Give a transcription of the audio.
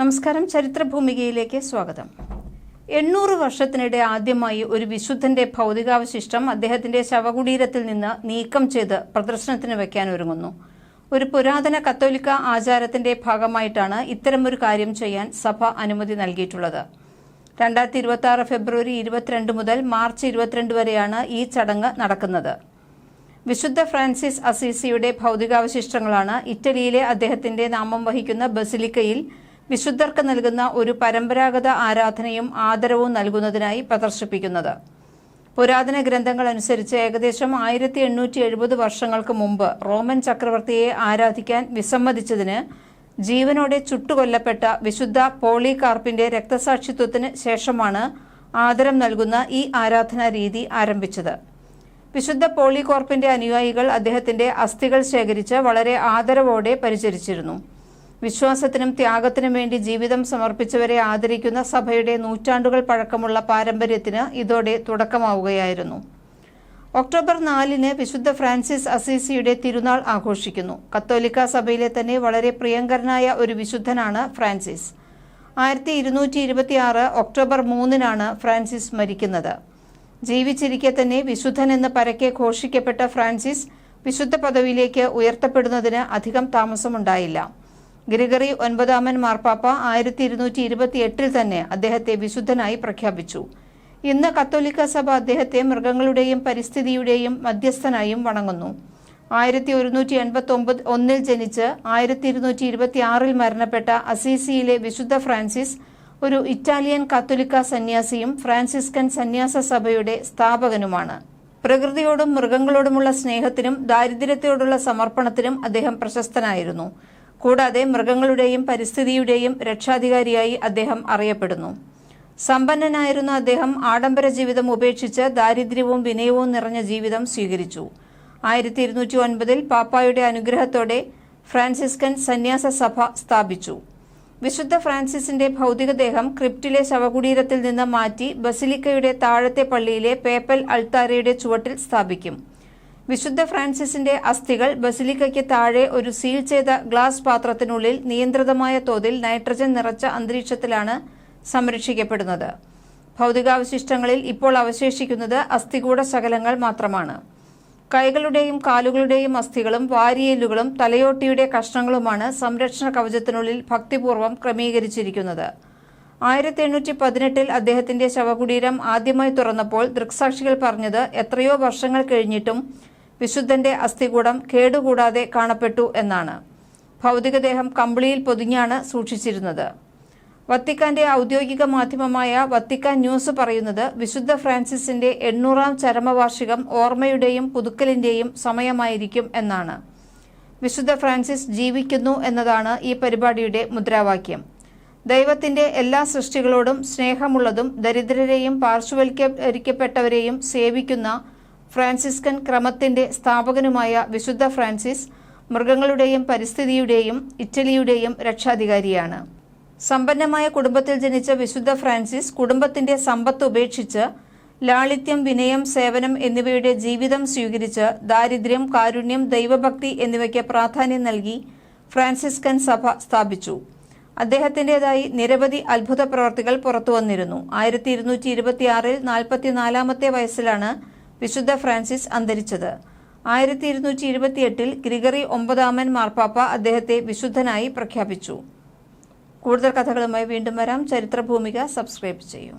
നമസ്കാരം. ചരിത്രഭൂമികയിലേക്ക് സ്വാഗതം. എണ്ണൂറ് വർഷത്തിനിടെ ആദ്യമായി ഒരു വിശുദ്ധന്റെ ഭൗതികാവശിഷ്ടം അദ്ദേഹത്തിന്റെ ശവകുടീരത്തിൽ നിന്ന് നീക്കം ചെയ്ത് പ്രദർശനത്തിന് വയ്ക്കാൻ ഒരുങ്ങുന്നു. ഒരു പുരാതന കത്തോലിക്ക ആചാരത്തിന്റെ ഭാഗമായിട്ടാണ് ഇത്തരമൊരു കാര്യം ചെയ്യാൻ സഭ അനുമതി നൽകിയിട്ടുള്ളത്. രണ്ടായിരത്തി ഇരുപത്തി ആറ് ഫെബ്രുവരി ഇരുപത്തിരണ്ട് മുതൽ മാർച്ച് ഇരുപത്തിരണ്ട് വരെയാണ് ഈ ചടങ്ങ് നടക്കുന്നത്. വിശുദ്ധ ഫ്രാൻസിസ് അസീസിയുടെ ഭൗതികാവശിഷ്ടങ്ങളാണ് ഇറ്റലിയിലെ അദ്ദേഹത്തിന്റെ നാമം വഹിക്കുന്ന ബസിലിക്കയിൽ വിശുദ്ധർക്ക് നൽകുന്ന ഒരു പരമ്പരാഗത ആരാധനയും ആദരവും നൽകുന്നതിനായി പ്രദർശിപ്പിക്കുന്നത്. പുരാതന ഗ്രന്ഥങ്ങൾ അനുസരിച്ച് ഏകദേശം ആയിരത്തി എണ്ണൂറ്റി എഴുപത് വർഷങ്ങൾക്ക് മുമ്പ് റോമൻ ചക്രവർത്തിയെ ആരാധിക്കാൻ വിസമ്മതിച്ചതിന് ജീവനോടെ ചുട്ടുകൊല്ലപ്പെട്ട വിശുദ്ധ പോളികാർപ്പിന്റെ രക്തസാക്ഷിത്വത്തിന് ശേഷമാണ് ആദരം നൽകുന്ന ഈ ആരാധനാ രീതി ആരംഭിച്ചത്. വിശുദ്ധ പോളികോർപ്പിന്റെ അനുയായികൾ അദ്ദേഹത്തിന്റെ അസ്ഥികൾ ശേഖരിച്ച് വളരെ ആദരവോടെ പരിചരിച്ചിരുന്നു. വിശ്വാസത്തിനും ത്യാഗത്തിനും വേണ്ടി ജീവിതം സമർപ്പിച്ചവരെ ആദരിക്കുന്ന സഭയുടെ നൂറ്റാണ്ടുകൾ പഴക്കമുള്ള പാരമ്പര്യത്തിന് ഇതോടെ തുടക്കമാവുകയായിരുന്നു. ഒക്ടോബർ നാലിന് വിശുദ്ധ ഫ്രാൻസിസ് അസീസിയുടെ തിരുനാൾ ആഘോഷിക്കുന്നു. കത്തോലിക്ക സഭയിലെ തന്നെ വളരെ പ്രിയങ്കരനായ ഒരു വിശുദ്ധനാണ് ഫ്രാൻസിസ്. ആയിരത്തി ഇരുന്നൂറ്റി ഇരുപത്തിയാറ് ഒക്ടോബർ മൂന്നിനാണ് ഫ്രാൻസിസ് മരിക്കുന്നത്. ജീവിച്ചിരിക്കെ തന്നെ വിശുദ്ധൻ എന്ന് പരക്കെ ഘോഷിക്കപ്പെട്ട ഫ്രാൻസിസ് വിശുദ്ധ പദവിയിലേക്ക് ഉയർത്തപ്പെടുന്നതിന് അധികം താമസമുണ്ടായില്ല. ഗ്രിഗറി ഒൻപതാമൻ മാർപ്പാപ്പ ആയിരത്തി ഇരുന്നൂറ്റി ഇരുപത്തി എട്ടിൽ തന്നെ അദ്ദേഹത്തെ വിശുദ്ധനായി പ്രഖ്യാപിച്ചു. ഇന്ന് കത്തോലിക്ക സഭ അദ്ദേഹത്തെ മൃഗങ്ങളുടെയും പരിസ്ഥിതിയുടെയും മധ്യസ്ഥനായും വണങ്ങുന്നു. ആയിരത്തി ഒരുന്നൂറ്റി എൺപത്തി ഒമ്പത് ഒന്നിൽ ജനിച്ച് ആയിരത്തി ഇരുന്നൂറ്റി ഇരുപത്തി ആറിൽ മരണപ്പെട്ട അസീസിയിലെ വിശുദ്ധ ഫ്രാൻസിസ് ഒരു ഇറ്റാലിയൻ കത്തോലിക്ക സന്യാസിയും ഫ്രാൻസിസ്കൻ സന്യാസ സഭയുടെ സ്ഥാപകനുമാണ്. പ്രകൃതിയോടും മൃഗങ്ങളോടുമുള്ള സ്നേഹത്തിനും ദാരിദ്ര്യത്തോടുള്ള സമർപ്പണത്തിനും അദ്ദേഹം പ്രശസ്തനായിരുന്നു. കൂടാതെ മൃഗങ്ങളുടെയും പരിസ്ഥിതിയുടെയും രക്ഷാധികാരിയായി അദ്ദേഹം അറിയപ്പെടുന്നു. സമ്പന്നനായിരുന്ന അദ്ദേഹം ആഡംബര ജീവിതം ഉപേക്ഷിച്ച് ദാരിദ്ര്യവും വിനയവും നിറഞ്ഞ ജീവിതം സ്വീകരിച്ചു. ആയിരത്തി ഇരുന്നൂറ്റി ഒൻപതിൽ പാപ്പായുടെ അനുഗ്രഹത്തോടെ ഫ്രാൻസിസ്കൻ സന്യാസ സഭ സ്ഥാപിച്ചു. വിശുദ്ധ ഫ്രാൻസിസിന്റെ ഭൗതികദേഹം ക്രിപ്റ്റിലെ ശവകുടീരത്തിൽ നിന്ന് മാറ്റി ബസിലിക്കയുടെ താഴത്തെ പള്ളിയിലെ പേപ്പൽ അൾത്താരയുടെ ചുവട്ടിൽ സ്ഥാപിക്കും. വിശുദ്ധ ഫ്രാൻസിസിന്റെ അസ്ഥികൾ ബസിലിക്കയ്ക്ക് താഴെ ഒരു സീൽ ചെയ്ത ഗ്ലാസ് പാത്രത്തിനുള്ളിൽ നിയന്ത്രിതമായ തോതിൽ നൈട്രജൻ നിറച്ച അന്തരീക്ഷത്തിലാണ് സംരക്ഷിക്കപ്പെടുന്നത്. ഭൗതികാവശിഷ്ടങ്ങളിൽ ഇപ്പോൾ അവശേഷിക്കുന്നത് അസ്ഥികൂട ശകലങ്ങൾ മാത്രമാണ്. കൈകളുടെയും കാലുകളുടെയും അസ്ഥികളും വാരിയേലുകളും തലയോട്ടിയുടെ കഷ്ണങ്ങളുമാണ് സംരക്ഷണ കവചത്തിനുള്ളിൽ ഭക്തിപൂർവം ക്രമീകരിച്ചിരിക്കുന്നത്. ആയിരത്തി എണ്ണൂറ്റി പതിനെട്ടിൽ അദ്ദേഹത്തിന്റെ ശവകുടീരം ആദ്യമായി തുറന്നപ്പോൾ ദൃക്സാക്ഷികൾ പറഞ്ഞത് എത്രയോ വർഷങ്ങൾ കഴിഞ്ഞിട്ടും വിശുദ്ധന്റെ അസ്ഥികൂടം കേടുകൂടാതെ കാണപ്പെട്ടു എന്നാണ്. ഭൗതികദേഹം കമ്പിളിയിൽ പൊതിഞ്ഞാണ് സൂക്ഷിച്ചിരുന്നത്. വത്തിക്കാന്റെ ഔദ്യോഗിക മാധ്യമമായ വത്തിക്കാൻ ന്യൂസ് പറയുന്നത് വിശുദ്ധ ഫ്രാൻസിസിന്റെ എണ്ണൂറാം ചരമവാർഷികം ഓർമ്മയുടെയും പുതുക്കലിന്റെയും സമയമായിരിക്കും എന്നാണ്. വിശുദ്ധ ഫ്രാൻസിസ് ജീവിക്കുന്നു എന്നതാണ് ഈ പരിപാടിയുടെ മുദ്രാവാക്യം. ദൈവത്തിന്റെ എല്ലാ സൃഷ്ടികളോടും സ്നേഹമുള്ളതും ദരിദ്രരെയും പാർശ്വവൽക്കരിക്കപ്പെട്ടവരെയും സേവിക്കുന്ന ഫ്രാൻസിസ്കൻ ക്രമത്തിന്റെ സ്ഥാപകനുമായ വിശുദ്ധ ഫ്രാൻസിസ് മൃഗങ്ങളുടെയും പരിസ്ഥിതിയുടെയും ഇറ്റലിയുടെയും രക്ഷാധികാരിയാണ്. സമ്പന്നമായ കുടുംബത്തിൽ ജനിച്ച വിശുദ്ധ ഫ്രാൻസിസ് കുടുംബത്തിന്റെ സമ്പത്ത് ഉപേക്ഷിച്ച് ലാളിത്യം വിനയം സേവനം എന്നിവയുടെ ജീവിതം സ്വീകരിച്ച് ദാരിദ്ര്യം കാരുണ്യം ദൈവഭക്തി എന്നിവയ്ക്ക് പ്രാധാന്യം നൽകി ഫ്രാൻസിസ്കൻ സഭ സ്ഥാപിച്ചു. അദ്ദേഹത്തിന്റെതായി നിരവധി അത്ഭുത പ്രവർത്തികൾ പുറത്തുവന്നിരുന്നു. ആയിരത്തി ഇരുന്നൂറ്റി ഇരുപത്തിയാറിൽ നാൽപ്പത്തിനാലാമത്തെ വയസ്സിലാണ് വിശുദ്ധ ഫ്രാൻസിസ് അന്തരിച്ചത്. ആയിരത്തി ഇരുന്നൂറ്റി ഇരുപത്തിയെട്ടിൽ ഗ്രിഗറി ഒമ്പതാമൻ മാർപ്പാപ്പ അദ്ദേഹത്തെ വിശുദ്ധനായി പ്രഖ്യാപിച്ചു. കൂടുതൽ കഥകളുമായി വീണ്ടും വരാം. ചരിത്രഭൂമിക സബ്സ്ക്രൈബ് ചെയ്യൂ.